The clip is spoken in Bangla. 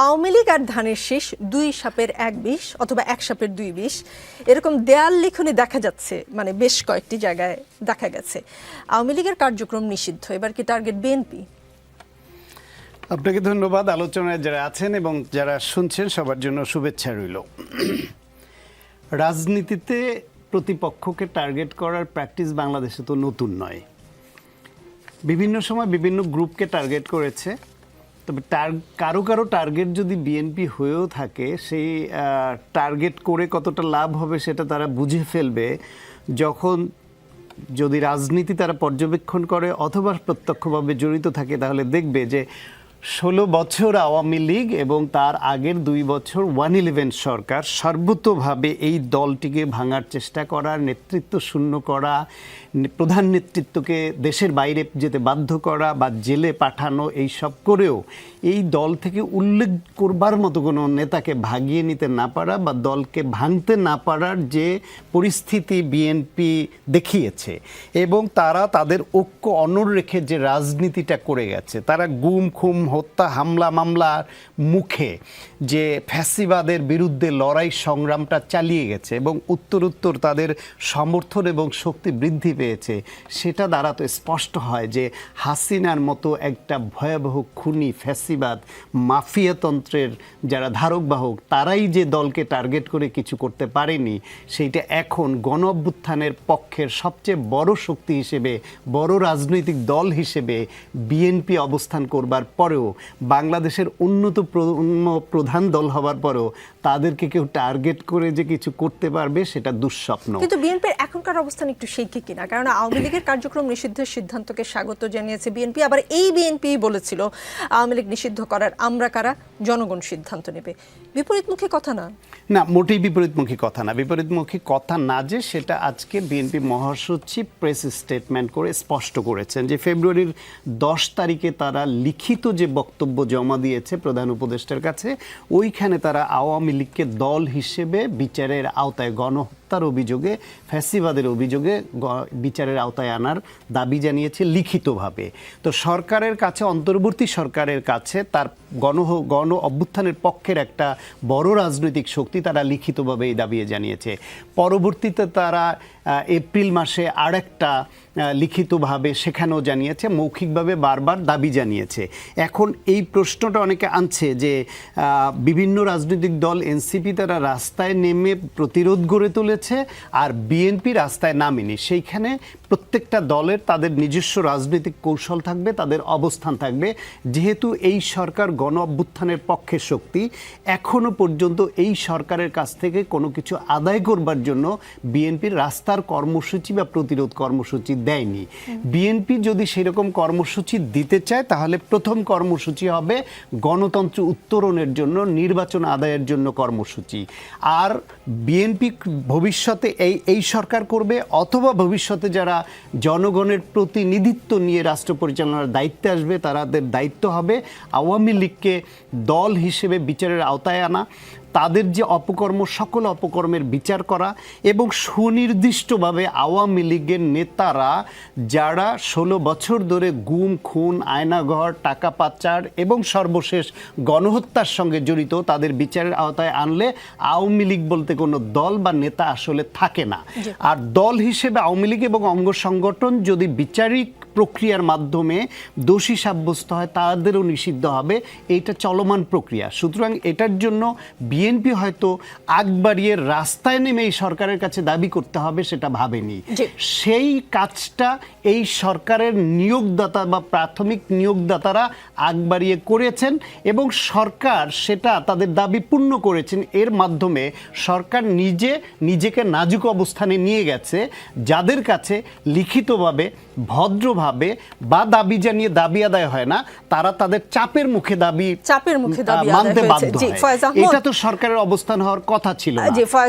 আওয়ামী লীগ আর ধানের শীষ দুই সাপের এক বিষ অথবা এক সাপের দুই বিষ। এরকম দেয়াল লিখনে দেখা যাচ্ছে মানে বেশ কয়েকটি জায়গায় দেখা গেছে। আওয়ামী লীগের কার্যক্রম নিষিদ্ধ, এবার কি টার্গেট বিএনপি? আপনাকে ধন্যবাদ। আলোচনায় যারা আছেন এবং যারা শুনছেন, সবার জন্য শুভেচ্ছা রইল। রাজনীতিতে প্রতিপক্ষকে টার্গেট করার প্র্যাকটিস বাংলাদেশে তো নতুন নয়। বিভিন্ন সময় বিভিন্ন গ্রুপকে টার্গেট করেছে। তবে কারও কারও টার্গেট যদি বিএনপি হয়েও থাকে সেই টার্গেট করে কতটা লাভ হবে সেটা তারা বুঝে ফেলবে যখন যদি রাজনীতি তারা পর্যবেক্ষণ করে অথবা প্রত্যক্ষভাবে জড়িত থাকে, তাহলে দেখবে যে ষোলো বছর আওয়ামী লীগ এবং তার আগের দুই বছর ওয়ান ইলেভেন সরকার সর্বতোভাবে এই দলটিকে ভাঙার চেষ্টা করার নেতৃত্ব শূন্য করা, প্রধান নেতৃত্বকে দেশের বাইরে যেতে বাধ্য করা বা জেলে পাঠানো এই সব করেও এই দল থেকে উল্লেখ করবার মতো কোনো নেতাকে ভাগিয়ে নিতে না পারা বা দলকে ভাঙতে না পারার যে পরিস্থিতি বিএনপি দেখিয়েছে এবং তারা তাদের ঐক্য অনর রেখে যে রাজনীতিটা করে গেছে, তারা গুম, খুম হত্যা, হামলা, মামলার মুখে যে ফ্যাসিবাদের বিরুদ্ধে লড়াই সংগ্রামটা চালিয়ে গেছে এবং উত্তরোত্তর তাদের সমর্থন এবং শক্তি বৃদ্ধি পেয়েছে, সেটা দ্বারা তো স্পষ্ট হয় যে হাসিনার মতো একটা ভয়াবহ খুনি, ফ্যাসিবাদ, মাফিয়াতন্ত্রের যারা ধারক বাহক তারাই যে দলকে টার্গেট করে কিছু করতে পারেনি, সেইটা এখন গণ অভ্যুত্থানের পক্ষের সবচেয়ে বড় শক্তি হিসেবে, বড় রাজনৈতিক দল হিসেবে বিএনপি অবস্থান করবার পরেও বাংলাদেশের উন্নত প্রধান দল হবার পরেও তাদেরকে কেউ টার্গেট করে যে কিছু করতে পারবে সেটা দুঃস্বপ্ন। কিন্তু বিএনপির এখনকার অবস্থান একটু সেইকে কিনা? কারণ আওয়ামী লীগের কার্যক্রম নিষিদ্ধের সিদ্ধান্তকে স্বাগত জানিয়েছে বিএনপি। আবার এই বিএনপি বলেছিল আওয়ামী লীগ নিষিদ্ধ করার আমরা কারা? জনগণ সিদ্ধান্ত নেবে। বিপরীতমুখী কথা না? না মোটেই বিপরীতমুখী কথা না। বিপরীতমুখী কথা না যে সেটা আজকে বিএনপি মহাসচিব প্রেস স্টেটমেন্ট করে স্পষ্ট করেছেন যে ফেব্রুয়ারির দশ তারিখে তারা লিখিত যে বক্তব্য জমা দিয়েছে প্রধান উপদেষ্টার কাছে। ওইখানে তারা আওয়ামী লীগকে দল হিসেবে বিচারের আওতায় গণহত্যার অভিযোগে, ফ্যাসিবাদের অভিযোগে বিচারের আওতায় আনার দাবি জানিয়েছে লিখিতভাবে। তো সরকারের কাছে, অন্তর্বর্তী সরকারের কাছে তার গণ গণ অভ্যুত্থানের পক্ষের একটা বড় রাজনৈতিক শক্তি তারা লিখিতভাবে এই দাবি জানিয়েছে। পরবর্তীতে তারা এপ্রিল মাসে আরেকটা লিখিতভাবে সেখানেও জানিয়েছে, মৌখিকভাবে বারবার দাবি জানিয়েছে। এখন এই প্রশ্নটা অনেকে আনছে যে বিভিন্ন রাজনৈতিক দল, এনসিপি তারা রাস্তায় নেমে প্রতিরোধ গড়ে তুলেছে আর বিএনপি রাস্তায় নামেনি। সেইখানে প্রত্যেকটা দলের তাদের নিজস্ব রাজনৈতিক কৌশল থাকবে, তাদের অবস্থান থাকবে। যেহেতু এই সরকার গণ অভ্যুত্থানের পক্ষে শক্তি, এখনও পর্যন্ত এই সরকারের কাছ থেকে কোনো কিছু আদায় করবার জন্য বিএনপির রাস্তার কর্মসূচি বা প্রতিরোধ কর্মসূচি দেয়নি। বিএনপি যদি সেরকম কর্মসূচি দিতে চায়, তাহলে প্রথম কর্মসূচি হবে গণতন্ত্র উত্তরণের জন্য, নির্বাচন আদায়ের জন্য কর্মসূচি। আর বিএনপি ভবিষ্যতে এই এই সরকার করবে অথবা ভবিষ্যতে যারা জনগণের প্রতিনিধিত্ব নিয়ে রাষ্ট্র পরিচালনার দায়িত্বে আসবে তাদের দায়িত্ব হবে আওয়ামী লীগকে দল হিসেবে বিচারের আওতায় আনা। তাদের যে অপকর্ম সকল অপকর্মের বিচার করা এবং সুনির্দিষ্টভাবে আওয়ামী লীগের নেতারা যারা ষোলো বছর ধরে গুম খুন আয়নাঘর টাকা পাচার এবং সর্বশেষ গণহত্যার সঙ্গে জড়িত তাদের বিচারের আওতায় আনলে আওয়ামী লীগ বলতে কোনো দল বা নেতা আসলে থাকে না। আর দল হিসেবে আওয়ামী লীগ এবং অঙ্গ সংগঠন যদি বিচারিক প্রক্রিয়ার মাধ্যমে দোষী সাব্যস্ত হয় তাদেরও নিষিদ্ধ হবে। এইটা চলমান প্রক্রিয়া। সুতরাং এটার জন্য বিএনপি হয়তো আগ বাড়িয়ে রাস্তায় নেমে এই সরকারের কাছে দাবি করতে হবে সেটা ভাবেনি। সেই কাজটা এই সরকারের নিয়োগদাতা বা প্রাথমিক নিয়োগদাতারা আগ বাড়িয়ে করেছেন এবং সরকার সেটা তাদের দাবি পূর্ণ করেছেন। এর মাধ্যমে সরকার নিজে নিজেকে নাজুক অবস্থানে নিয়ে গেছে। যাদের কাছে লিখিতভাবে ভদ্রভাবে বা দাবি জানিয়ে দাবি আদায় হয় না তারা তাদের চাপের মুখে দাবি চাপের মুখে দাবি মানতে বাধ্য হয়। এটা তো সরকারের অবস্থান হওয়ার কথা ছিল না।